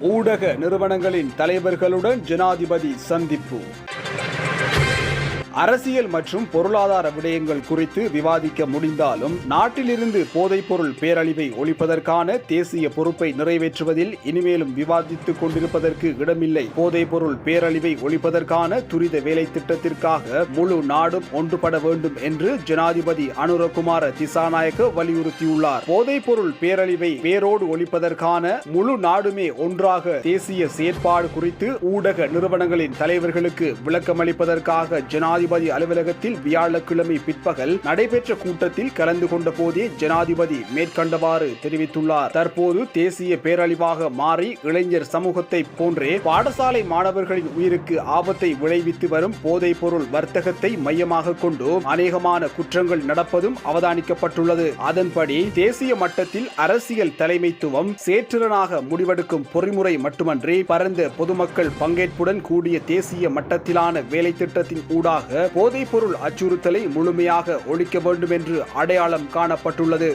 ஊடக நிறுவனங்களின் தலைவர்களுடன் ஜனாதிபதி சந்திப்பு. அரசியல் மற்றும் பொருளாதார விடயங்கள் குறித்து விவாதிக்க முடிந்தாலும் நாட்டிலிருந்து போதைப்பொருள் பேரழிவை ஒழிப்பதற்கான தேசிய பொறுப்பை நிறைவேற்றுவதில் இனிமேலும் விவாதித்துக் கொண்டிருப்பதற்கு இடமில்லை. போதைப்பொருள் பேரழிவை ஒழிப்பதற்கான துரித வேலை திட்டத்திற்காக முழு நாடும் ஒன்றுபட வேண்டும் என்று ஜனாதிபதி அனுரகுமார திசாநாயக்க வலியுறுத்தியுள்ளார். போதைப்பொருள் பேரழிவை வேரோடு ஒழிப்பதற்கான முழு நாடுமே ஒன்றாக தேசிய செயற்பாடு குறித்து ஊடக நிறுவனங்களின் தலைவர்களுக்கு விளக்கமளிப்பதற்காக ஜனாதிபதி அலுவலகத்தில் வியாழக்கிழமை பிற்பகல் நடைபெற்ற கூட்டத்தில் கலந்து கொண்ட போதே ஜனாதிபதி மேற்கண்டவாறு தெரிவித்துள்ளார். தற்போது தேசிய பேரழிவாக மாறி இளைஞர் சமூகத்தை போன்றே பாடசாலை மாணவர்களின் உயிருக்கு ஆபத்தை விளைவித்து வரும் போதைப் பொருள் வர்த்தகத்தை மையமாக கொண்டு அநேகமான குற்றங்கள் நடப்பதும் அவதானிக்கப்பட்டுள்ளது. அதன்படி தேசிய மட்டத்தில் அரசியல் தலைமைத்துவம் சேற்றிறனாக முடிவெடுக்கும் பொறிமுறை மட்டுமன்றி பரந்த பொதுமக்கள் பங்கேற்புடன் கூடிய தேசிய மட்டத்திலான வேலை திட்டத்தின் ஊடாக போதைப்பொருள் அச்சுறுத்தலை முழுமையாக ஒழிக்க வேண்டும் என்று அடையாளம் காணப்பட்டுள்ளது.